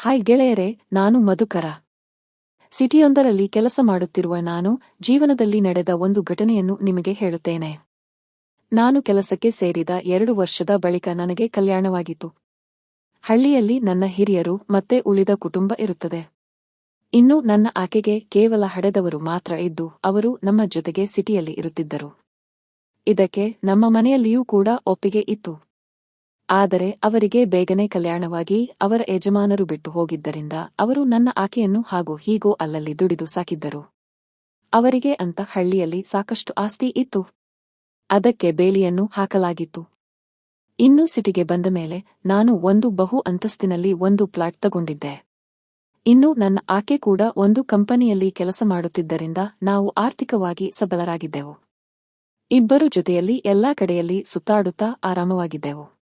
Hi ಗೆಳೆಯರೆ, ನಾನು ಮಧುಕರ. ಸಿಟಿಯೊಂದರಲ್ಲಿ ಕೆಲಸ ಮಾಡುತ್ತಿರುವ ನಾನು ಜೀವನದಲ್ಲಿ ನಡೆದ ಒಂದು ಘಟನೆಯನ್ನು ನಿಮಗೆ ಹೇಳುತ್ತೇನೆ. ನಾನು ಕೆಲಸಕ್ಕೆ ಸೇರಿದ ಎರಡು ವರ್ಷದ ಬಳಿಕ ನನಗೆ ಕಲ್ಯಾಣವಾಗಿತ್ತು. ಹಳ್ಳಿಯಲ್ಲಿ ನನ್ನ ಹಿರಿಯರು ಮತ್ತೆ ಉಳಿದ ಕುಟುಂಬ ಇರುತ್ತದೆ. ಇನ್ನು ನನ್ನ ಆಕೆಗೆ ಕೇವಲ ಹಡೆದವರು ಮಾತ್ರ ಇದ್ದು, ಅವರು ನಮ್ಮ ಜೊತೆಗೆ ಸಿಟಿಯಲ್ಲಿ ಇರುತ್ತಿದ್ದರು. ಇದಕ್ಕೆ ನಮ್ಮ ಮನೆಯಲ್ಲಿಯೂ ಕೂಡ ಒಪ್ಪಿಗೆ ಇತ್ತು. ಆದರೆ ಅವರಿಗೆ ಬೇಗನೆ ಕಲ್ಯಾಣವಾಗಿ ಅವರ ಯಜಮಾನರು ಬಿಟ್ಟು ಹೋಗಿದ್ದರಿಂದ ಅವರು ನನ್ನ ಆಕೆಯನ್ನು ಹಾಗೂ ಹೀಗೋ ಅಲ್ಲಲ್ಲಿ ದುಡಿದು ಸಾಕಿದ್ದರು. ಅವರಿಗೆ ಅಂತ ಹಳ್ಳಿಯಲ್ಲಿ ಸಾಕಷ್ಟು ಆಸ್ತಿ ಇತ್ತು. ಅದಕ್ಕೆ ಬೇಲಿಯನ್ನು ಹಾಕಲಾಗಿತ್ತು. ಇನ್ನು ಸಿಟಿಗೆ ಬಂದ ಮೇಲೆ ನಾನು ಒಂದು ಬಹು ಅಂತಸ್ತಿನಲ್ಲಿ ಒಂದು ಪ್ಲಾಟ್ ತಗೊಂಡಿದ್ದೆ. ಇನ್ನು ನನ್ನ ಆಕೆ ಕೂಡ ಒಂದು ಕಂಪನಿಯಲ್ಲಿ ಕೆಲಸ ಮಾಡುತ್ತಿದ್ದರಿಂದ ನಾವು ಆರ್ಥಿಕವಾಗಿ ಸಬಲರಾಗಿದ್ದೆವು. ಇಬ್ಬರು ಜೊತೆಯಲ್ಲಿ ಎಲ್ಲಾ ಕಡೆಯಲ್ಲಿ ಸುತ್ತಾಡುತ್ತಾ ಆರಾಮವಾಗಿದ್ದೆವು.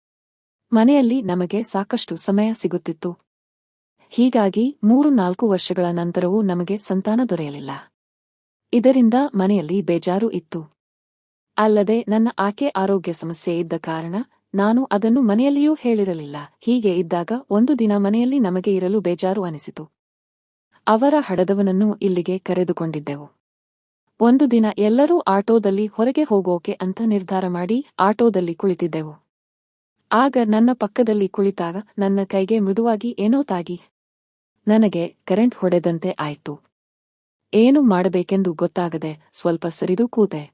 ಮನೆಯಲ್ಲಿ ನಮಗೆ ಸಾಕಷ್ಟು ಸಮಯ ಸಿಗುತ್ತಿತ್ತು. ಹೀಗಾಗಿ ಮೂರು ನಾಲ್ಕು ವರ್ಷಗಳ ನಂತರವೂ ನಮಗೆ ಸಂತಾನ ದೊರೆಯಲಿಲ್ಲ. ಇದರಿಂದ ಮನೆಯಲ್ಲಿ ಬೇಜಾರು ಇತ್ತು. ಅಲ್ಲದೆ ನನ್ನ ಆಕೆ ಆರೋಗ್ಯ ಸಮಸ್ಯೆ ಇದ್ದ ಕಾರಣ ನಾನು ಅದನ್ನು ಮನೆಯಲ್ಲಿಯೂ ಹೇಳಿರಲಿಲ್ಲ. ಹೀಗೆ ಇದ್ದಾಗ ಒಂದು ದಿನ ಮನೆಯಲ್ಲಿ ನಮಗೆ ಇರಲು ಬೇಜಾರು ಅನಿಸಿತು. ಅವರ ಹಡದವನನ್ನು ಇಲ್ಲಿಗೆ ಕರೆದುಕೊಂಡಿದ್ದೆವು. ಒಂದು ದಿನ ಎಲ್ಲರೂ ಆಟೋದಲ್ಲಿ ಹೊರಗೆ ಹೋಗೋಕೆ ಅಂತ ನಿರ್ಧಾರ ಮಾಡಿ ಆಟೋದಲ್ಲಿ ಕುಳಿತಿದ್ದೆವು. ಆಗ ನನ್ನ ಪಕ್ಕದಲ್ಲಿ ಕುಳಿತಾಗ ನನ್ನ ಕೈಗೆ ಮೃದುವಾಗಿ, ಏನೋ ತಾಗಿ, ನನಗೆ ಕರೆಂಟ್ ಹೊಡೆದಂತೆ ಆಯಿತು. ಏನು ಮಾಡಬೇಕೆಂದು ಗೊತ್ತಾಗದೆ ಸ್ವಲ್ಪ ಸರಿದು ಕೂತೆ.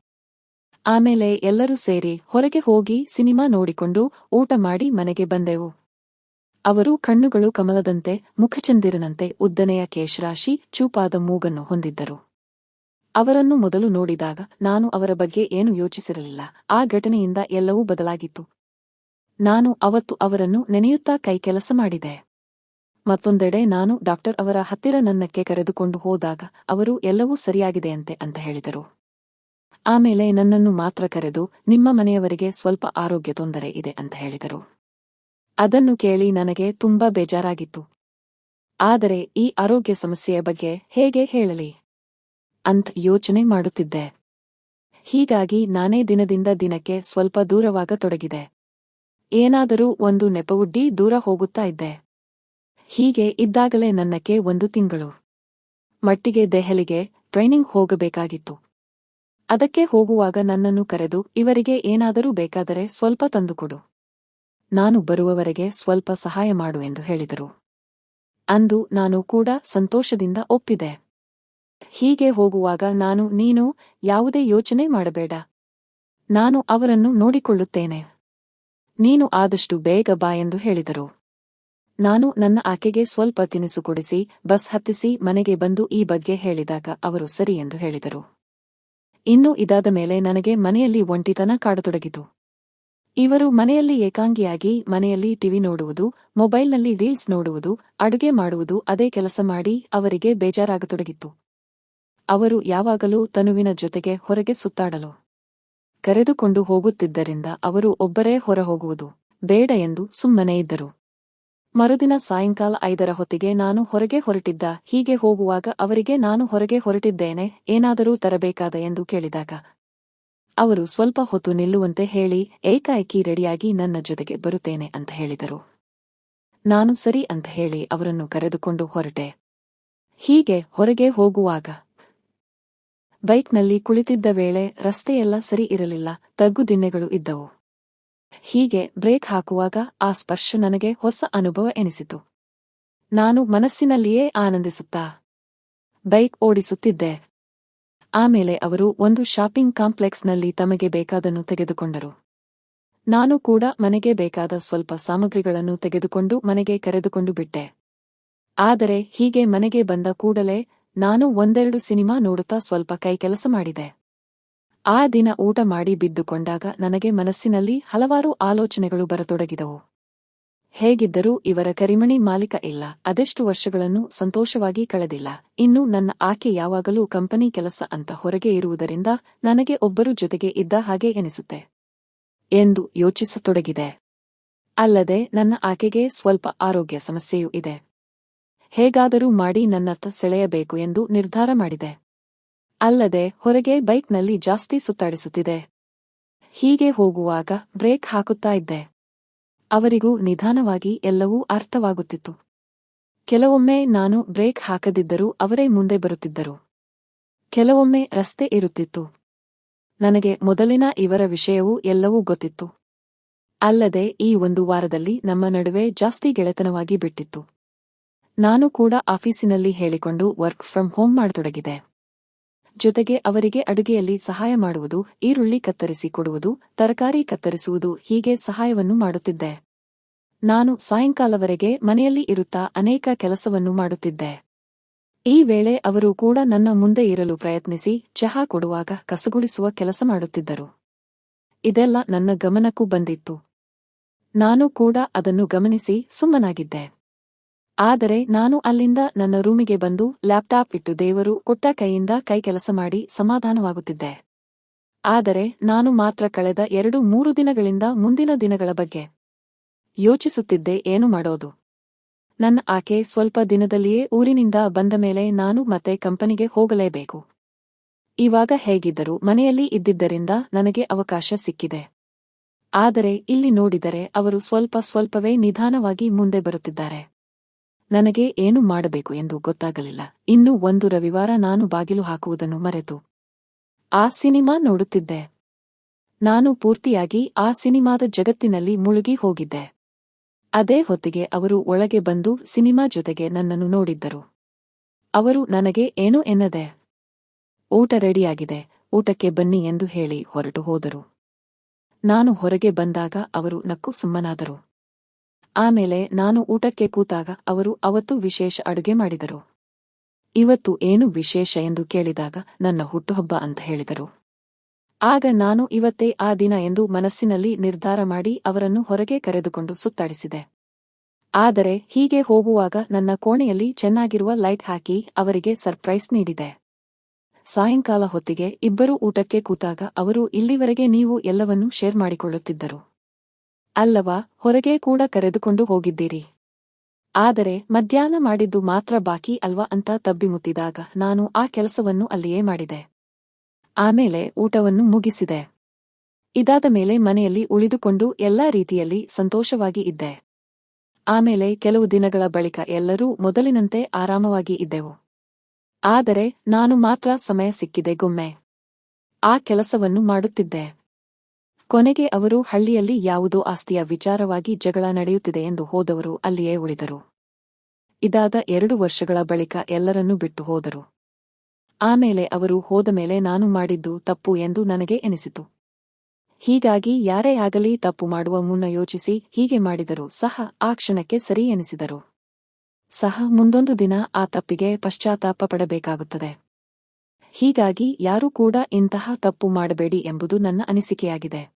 ಆಮೇಲೆ ಎಲ್ಲರೂ ಸೇರಿ ಹೊರಗೆ ಹೋಗಿ ಸಿನಿಮಾ ನೋಡಿಕೊಂಡು ಊಟ ಮಾಡಿ ಮನೆಗೆ ಬಂದೆವು. ಅವರು ಕಣ್ಣುಗಳು ಕಮಲದಂತೆ, ಮುಖಚಂದಿರನಂತೆ ಉದ್ದನೆಯ ಕೇಶರಾಶಿ, ಚೂಪಾದ ಮೂಗನ್ನು ಹೊಂದಿದ್ದರು. ಅವರನ್ನು ಮೊದಲು ನೋಡಿದಾಗ ನಾನು ಅವರ ಬಗ್ಗೆ ಏನು ಯೋಚಿಸಿರಲಿಲ್ಲ. ಆ ಘಟನೆಯಿಂದ ಎಲ್ಲವೂ ಬದಲಾಗಿತ್ತು. ನಾನು ಅವತ್ತು ಅವರನ್ನು ನೆನೆಯುತ್ತಾ ಕೈಕೆಲಸ ಮಾಡಿದೆ. ಮತ್ತೊಂದೆಡೆ ನಾನು ಡಾಕ್ಟರ್ ಅವರ ಹತ್ತಿರ ನನ್ನಕ್ಕೆ ಕರೆದುಕೊಂಡು ಹೋದಾಗ ಅವರು ಎಲ್ಲವೂ ಸರಿಯಾಗಿದೆಯಂತೆ ಅಂತ ಹೇಳಿದರು. ಆಮೇಲೆ ನನ್ನನ್ನು ಮಾತ್ರ ಕರೆದು ನಿಮ್ಮ ಮನೆಯವರಿಗೆ ಸ್ವಲ್ಪ ಆರೋಗ್ಯ ತೊಂದರೆ ಇದೆ ಅಂತ ಹೇಳಿದರು. ಅದನ್ನು ಕೇಳಿ ನನಗೆ ತುಂಬಾ ಬೇಜಾರಾಗಿತ್ತು. ಆದರೆ ಈ ಆರೋಗ್ಯ ಸಮಸ್ಯೆಯ ಬಗ್ಗೆ ಹೇಗೆ ಹೇಳಲಿ? ಅಂತ ಯೋಚನೆ ಮಾಡುತ್ತಿದ್ದೆ. ಹೀಗಾಗಿ ನಾನೇ ದಿನದಿಂದ ದಿನಕ್ಕೆ ಸ್ವಲ್ಪ ದೂರವಾಗತೊಡಗಿದೆ. ಏನಾದರೂ ಒಂದು ನೆಪವುಡ್ಡಿ ದೂರ ಹೋಗುತ್ತಾ ಇದ್ದೆ. ಹೀಗೆ ಇದ್ದಾಗಲೇ ನನ್ನಕ್ಕೆ ಒಂದು ತಿಂಗಳು. ಮಟ್ಟಿಗೆ ದೆಹಲಿಗೆ ಟ್ರೈನಿಂಗ್ ಹೋಗಬೇಕಾಗಿತ್ತು. ಅದಕ್ಕೆ ಹೋಗುವಾಗ ನನ್ನನ್ನು ಕರೆದು, ಇವರಿಗೆ ಏನಾದರೂ ಬೇಕಾದರೆ ಸ್ವಲ್ಪ ತಂದುಕೊಡು. ನಾನು ಬರುವವರೆಗೆ ಸ್ವಲ್ಪ ಸಹಾಯ ಮಾಡು ಎಂದು ಹೇಳಿದರು. ಅಂದು ನಾನು ಕೂಡ ಸಂತೋಷದಿಂದ ಒಪ್ಪಿದೆ. ಹೀಗೆ ಹೋಗುವಾಗ ನಾನು, ನೀನು ಯಾವುದೇ ಯೋಚನೆ ಮಾಡಬೇಡ. ನಾನು ಅವರನ್ನು ನೋಡಿಕೊಳ್ಳುತ್ತೇನೆ. ನೀನು ಆದಷ್ಟು ಬೇಗ ಬಾ ಎಂದು ಹೇಳಿದರು. ನಾನು ನನ್ನ ಆಕೆಗೆ ಸ್ವಲ್ಪ ತಿನಿಸು ಕೊಡಿಸಿ, ಬಸ್ ಹತ್ತಿಸಿ, ಮನೆಗೆ ಬಂದು ಈ ಬಗ್ಗೆ ಹೇಳಿದಾಗ ಅವರು ಸರಿ ಎಂದು ಹೇಳಿದರು. ಇನ್ನು ಇದಾದ ಮೇಲೆ ನನಗೆ ಮನೆಯಲ್ಲಿ ಒಂಟಿತನ ಕಾಡತೊಡಗಿತು. ಇವರು ಮನೆಯಲ್ಲಿ ಏಕಾಂಗಿಯಾಗಿ ಮನೆಯಲ್ಲಿ ಟಿವಿ ನೋಡುವುದು, ಮೊಬೈಲ್ನಲ್ಲಿ ರೀಲ್ಸ್ ನೋಡುವುದು, ಅಡುಗೆ ಮಾಡುವುದು, ಅದೇ ಕೆಲಸ ಮಾಡಿ ಅವರಿಗೆ ಬೇಜಾರಾಗತೊಡಗಿತ್ತು. ಅವರು ಯಾವಾಗಲೂ ತನುವಿನ ಜೊತೆಗೆ ಹೊರಗೆ ಸುತ್ತಾಡಲು. ಕರೆದುಕೊಂಡು ಹೋಗುತ್ತಿದ್ದರಿಂದ ಅವರು ಒಬ್ಬರೇ ಹೊರ ಹೋಗುವುದು ಬೇಡ ಎಂದು ಸುಮ್ಮನೆ ಇದ್ದರು. ಮರುದಿನ ಸಾಯಂಕಾಲ ಐದರ ಹೊತ್ತಿಗೆ ನಾನು ಹೊರಗೆ ಹೊರಟಿದ್ದ ಹೀಗೆ ಹೋಗುವಾಗ ಅವರಿಗೆ ನಾನು ಹೊರಗೆ ಹೊರಟಿದ್ದೇನೆ, ಏನಾದರೂ ತರಬೇಕಾದ ಎಂದು ಕೇಳಿದಾಗ, ಅವರು ಸ್ವಲ್ಪ ಹೊತ್ತು ನಿಲ್ಲುವಂತೆ ಹೇಳಿ, ಏಕಾಏಕಿ ರೆಡಿಯಾಗಿ ನನ್ನ ಜೊತೆಗೆ ಬರುತ್ತೇನೆ ಅಂತ ಹೇಳಿದರು. ನಾನು ಸರಿ ಅಂತ ಹೇಳಿ ಅವರನ್ನು ಕರೆದುಕೊಂಡು ಹೊರಟೆ. ಹೀಗೆ ಹೊರಗೆ ಹೋಗುವಾಗ ಬೈಕ್ನಲ್ಲಿ ಕುಳಿತಿದ್ದ ವೇಳೆ ರಸ್ತೆಯೆಲ್ಲ ಸರಿ ಇರಲಿಲ್ಲ ತಗ್ಗುದಿಣ್ಣೆಗಳು ಇದ್ದವು. ಹೀಗೆ ಬ್ರೇಕ್ ಹಾಕುವಾಗ ಆ ಸ್ಪರ್ಶ ನನಗೆ ಹೊಸ ಅನುಭವ ಎನಿಸಿತು. ನಾನು ಮನಸ್ಸಿನಲ್ಲಿಯೇ ಆನಂದಿಸುತ್ತಾ ಬೈಕ್ ಓಡಿಸುತ್ತಿದ್ದೆ. ಆಮೇಲೆ ಅವರು ಒಂದು ಶಾಪಿಂಗ್ ಕಾಂಪ್ಲೆಕ್ಸ್ನಲ್ಲಿ ತಮಗೆ ಬೇಕಾದನ್ನು ತೆಗೆದುಕೊಂಡರು. ನಾನು ಕೂಡ ಮನೆಗೆ ಬೇಕಾದ ಸ್ವಲ್ಪ ಸಾಮಗ್ರಿಗಳನ್ನು ತೆಗೆದುಕೊಂಡು ಮನೆಗೆ ಕರೆದುಕೊಂಡು ಬಿಟ್ಟೆ. ಆದರೆ ಹೀಗೆ ಮನೆಗೆ ಬಂದ ಕೂಡಲೇ ನಾನು ಒಂದೆರಡು ಸಿನಿಮಾ ನೋಡುತ್ತಾ ಸ್ವಲ್ಪ ಕೈ ಕೆಲಸ ಮಾಡಿದೆ. ಆ ದಿನ ಊಟ ಮಾಡಿ ಬಿದ್ದುಕೊಂಡಾಗ ನನಗೆ ಮನಸ್ಸಿನಲ್ಲಿ ಹಲವಾರು ಆಲೋಚನೆಗಳು ಬರತೊಡಗಿದವು. ಹೇಗಿದ್ದರೂ ಇವರ ಕರಿಮಣಿ ಮಾಲೀಕ ಇಲ್ಲ, ಅದೆಷ್ಟು ವರ್ಷಗಳನ್ನು ಸಂತೋಷವಾಗಿ ಕಳೆದಿಲ್ಲ, ಇನ್ನು ನನ್ನ ಆಕೆ ಯಾವಾಗಲೂ ಕಂಪನಿ ಕೆಲಸ ಅಂತ ಹೊರಗೆ ಇರುವುದರಿಂದ ನನಗೆ ಒಬ್ಬರು ಜೊತೆಗೆ ಇದ್ದ ಹಾಗೆ ಎನಿಸುತ್ತೆ. ಎಂದು ಯೋಚಿಸತೊಡಗಿದೆ. ಅಲ್ಲದೆ ನನ್ನ ಆಕೆಗೆ ಸ್ವಲ್ಪ ಆರೋಗ್ಯ ಸಮಸ್ಯೆಯೂ ಇದೆ. ಹೇಗಾದರೂ ಮಾಡಿ ನನ್ನತ್ತ ಸೆಳೆಯಬೇಕು ಎಂದು ನಿರ್ಧಾರ ಮಾಡಿದೆ. ಅಲ್ಲದೆ ಹೊರಗೆ ಬೈಕ್ನಲ್ಲಿ ಜಾಸ್ತಿ ಸುತ್ತಾಡಿಸುತ್ತಿದೆ ಹೀಗೆ ಹೋಗುವಾಗ ಬ್ರೇಕ್ ಹಾಕುತ್ತಾ ಇದ್ದೆ. ಅವರಿಗೂ ನಿಧಾನವಾಗಿ ಎಲ್ಲವೂ ಅರ್ಥವಾಗುತ್ತಿತ್ತು. ಕೆಲವೊಮ್ಮೆ ನಾನು ಬ್ರೇಕ್ ಹಾಕದಿದ್ದರೂ ಅವರೇ ಮುಂದೆ ಬರುತ್ತಿದ್ದರು. ಕೆಲವೊಮ್ಮೆ ರಸ್ತೆ ಇರುತ್ತಿತ್ತು. ನನಗೆ ಮೊದಲಿನ ಇವರ ವಿಷಯವೂ ಎಲ್ಲವೂ ಗೊತ್ತಿತ್ತು. ಅಲ್ಲದೆ ಈ ಒಂದು ವಾರದಲ್ಲಿ ನಮ್ಮ ನಡುವೆ ಜಾಸ್ತಿ ಗೆಳೆತನವಾಗಿ ಬಿಟ್ಟಿತ್ತು. ನಾನು ಕೂಡ ಆಫೀಸಿನಲ್ಲಿ ಹೇಳಿಕೊಂಡು ವರ್ಕ್ ಫ್ರಮ್ ಹೋಮ್ ಮಾಡತೊಡಗಿದೆ. ಜೊತೆಗೆ ಅವರಿಗೆ ಅಡುಗೆಯಲ್ಲಿ ಸಹಾಯ ಮಾಡುವುದು, ಈರುಳ್ಳಿ ಕತ್ತರಿಸಿ ಕೊಡುವುದು, ತರಕಾರಿ ಕತ್ತರಿಸುವುದು ಹೀಗೆ ಸಹಾಯವನ್ನು ಮಾಡುತ್ತಿದ್ದೆ. ನಾನು ಸಾಯಂಕಾಲವರೆಗೆ ಮನೆಯಲ್ಲಿ ಇರುತ್ತಾ ಅನೇಕ ಕೆಲಸವನ್ನು ಮಾಡುತ್ತಿದ್ದೆ. ಈ ವೇಳೆ ಅವರು ಕೂಡ ನನ್ನ ಮುಂದೆ ಇರಲು ಪ್ರಯತ್ನಿಸಿ ಚಹಾ ಕೊಡುವಾಗ ಕಸುಗುಳಿಸುವ ಕೆಲಸ ಮಾಡುತ್ತಿದ್ದರು. ಇದೆಲ್ಲ ನನ್ನ ಗಮನಕ್ಕೂ ಬಂದಿತ್ತು. ನಾನು ಕೂಡ ಅದನ್ನು ಗಮನಿಸಿ ಸುಮ್ಮನಾಗಿದ್ದೆ. ಆದರೆ ನಾನು ಅಲ್ಲಿಂದ ನನ್ನ ರೂಮಿಗೆ ಬಂದು ಲ್ಯಾಪ್ಟಾಪ್ ಇಟ್ಟು ದೇವರು ಕೊಟ್ಟ ಕೈಯಿಂದ ಕೈ ಕೆಲಸ ಮಾಡಿ ಸಮಾಧಾನವಾಗುತ್ತಿದ್ದೆ. ಆದರೆ ನಾನು ಮಾತ್ರ ಕಳೆದ ಎರಡು ಮೂರು ದಿನಗಳಿಂದ ಮುಂದಿನ ದಿನಗಳ ಬಗ್ಗೆ ಯೋಚಿಸುತ್ತಿದ್ದೆ, ಏನು ಮಾಡೋದು? ನನ್ನ ಆಕೆ ಸ್ವಲ್ಪ ದಿನದಲ್ಲಿಯೇ ಊರಿನಿಂದ ಬಂದ ಮೇಲೆ ನಾನು ಮತ್ತೆ ಕಂಪನಿಗೆ ಹೋಗಲೇಬೇಕು. ಇವಾಗ ಹೇಗಿದ್ದರೂ ಮನೆಯಲ್ಲಿ ಇದ್ದಿದ್ದರಿಂದ ನನಗೆ ಅವಕಾಶ ಸಿಕ್ಕಿದೆ. ಆದರೆ ಇಲ್ಲಿ ನೋಡಿದರೆ ಅವರು ಸ್ವಲ್ಪ ಸ್ವಲ್ಪವೇ ನಿಧಾನವಾಗಿ ಮುಂದೆ ಬರುತ್ತಿದ್ದಾರೆ. ನನಗೆ ಏನು ಮಾಡಬೇಕು ಎಂದು ಗೊತ್ತಾಗಲಿಲ್ಲ. ಇನ್ನು ಒಂದು ರವಿವಾರ ನಾನು ಬಾಗಿಲು ಹಾಕುವುದನ್ನು ಮರೆತು. ಆ ಸಿನಿಮಾ ನೋಡುತ್ತಿದ್ದೆ. ನಾನು ಪೂರ್ತಿಯಾಗಿ ಆ ಸಿನಿಮಾದ ಜಗತ್ತಿನಲ್ಲಿ ಮುಳುಗಿ ಹೋಗಿದ್ದೆ. ಅದೇ ಹೊತ್ತಿಗೆ ಅವರು ಒಳಗೆ ಬಂದು ಸಿನಿಮಾ ಜೊತೆಗೆ ನನ್ನನ್ನು ನೋಡಿದ್ದರು. ಅವರು ನನಗೆ ಏನು ಎನ್ನದೆ? ಊಟ ರೆಡಿಯಾಗಿದೆ, ಊಟಕ್ಕೆ ಬನ್ನಿ ಎಂದು ಹೇಳಿ ಹೊರಟು ಹೋದರು. ನಾನು ಹೊರಗೆ ಬಂದಾಗ ಅವರು ನಕ್ಕು ಸುಮ್ಮನಾದರು. ಆಮೇಲೆ ನಾನು ಊಟಕ್ಕೆ ಕೂತಾಗ ಅವರು ಅವತ್ತು ವಿಶೇಷ ಅಡುಗೆ ಮಾಡಿದರು. ಇವತ್ತು ಏನು ವಿಶೇಷ ಎಂದು ಕೇಳಿದಾಗ ನನ್ನ ಹುಟ್ಟುಹಬ್ಬ ಅಂತ ಹೇಳಿದರು. ಆಗ ನಾನು ಇವತ್ತೇ ಆ ದಿನ ಎಂದು ಮನಸ್ಸಿನಲ್ಲಿ ನಿರ್ಧಾರ ಮಾಡಿ ಅವರನ್ನು ಹೊರಗೆ ಕರೆದುಕೊಂಡು ಸುತ್ತಾಡಿಸಿದೆ. ಆದರೆ ಹೀಗೆ ಹೋಗುವಾಗ ನನ್ನ ಕೋಣೆಯಲ್ಲಿ ಚೆನ್ನಾಗಿರುವ ಲೈಟ್ ಹಾಕಿ ಅವರಿಗೆ ಸರ್ಪ್ರೈಸ್ ನೀಡಿದೆ. ಸಾಯಂಕಾಲ ಹೊತ್ತಿಗೆ ಇಬ್ಬರೂ ಊಟಕ್ಕೆ ಕೂತಾಗ ಅವರು ಇಲ್ಲಿವರೆಗೆ ನೀವು ಎಲ್ಲವನ್ನೂ ಶೇರ್ ಮಾಡಿಕೊಳ್ಳುತ್ತಿದ್ದರು. ಅಲ್ಲವಾ, ಹೊರಗೆ ಕೂಡ ಕರೆದುಕೊಂಡು ಹೋಗಿದ್ದೀರಿ. ಆದರೆ, ಮಧ್ಯಾಹ್ನ ಮಾಡಿದ್ದು ಮಾತ್ರ ಬಾಕಿ ಅಲ್ವಾ ಅಂತ ತಬ್ಬಿಮುತ್ತಿದಾಗ ನಾನು ಆ ಕೆಲಸವನ್ನು ಅಲ್ಲಿಯೇ ಮಾಡಿದೆ. ಆಮೇಲೆ ಊಟವನ್ನು ಮುಗಿಸಿದೆ. ಇದಾದ ಮೇಲೆ ಮನೆಯಲ್ಲಿ ಉಳಿದುಕೊಂಡು ಎಲ್ಲಾ ರೀತಿಯಲ್ಲಿ ಸಂತೋಷವಾಗಿ ಇದ್ದೆ. ಆಮೇಲೆ ಕೆಲವು ದಿನಗಳ ಬಳಿಕ ಎಲ್ಲರೂ ಮೊದಲಿನಂತೆ ಆರಾಮವಾಗಿ ಇದ್ದೆವು. ಆದರೆ, ನಾನು ಮಾತ್ರ ಸಮಯ ಸಿಕ್ಕಿದೆ ಗೊಮ್ಮೆ. ಆ ಕೆಲಸವನ್ನು ಮಾಡುತ್ತಿದ್ದೆ. ಕೊನೆಗೆ ಅವರು ಹಳ್ಳಿಯಲ್ಲಿ ಯಾವುದೋ ಆಸ್ತಿಯ ವಿಚಾರವಾಗಿ ಜಗಳ ನಡೆಯುತ್ತಿದೆ ಎಂದು ಹೋದವರು ಅಲ್ಲಿಯೇ ಉಳಿದರು. ಇದಾದ ಎರಡು ವರ್ಷಗಳ ಬಳಿಕ ಎಲ್ಲರನ್ನೂ ಬಿಟ್ಟು ಹೋದರು. ಆಮೇಲೆ ಅವರು ಹೋದ ಮೇಲೆ ನಾನು ಮಾಡಿದ್ದು ತಪ್ಪು ಎಂದು ನನಗೆ ಎನಿಸಿತು. ಹೀಗಾಗಿ ಯಾರೇ ಆಗಲಿ ತಪ್ಪು ಮಾಡುವ ಮುನ್ನ ಯೋಚಿಸಿ ಹೀಗೆ ಮಾಡಿದರೂ ಸಹ ಆ ಕ್ಷಣಕ್ಕೆ ಸರಿ ಎನಿಸಿದರು. ಸಹ ಮುಂದೊಂದು ದಿನ ಆ ತಪ್ಪಿಗೆ ಪಶ್ಚಾತ್ತಾಪ ಪಡಬೇಕಾಗುತ್ತದೆ. ಹೀಗಾಗಿ ಯಾರೂ ಕೂಡ ಇಂತಹ ತಪ್ಪು ಮಾಡಬೇಡಿ ಎಂಬುದು ನನ್ನ ಅನಿಸಿಕೆಯಾಗಿದೆ.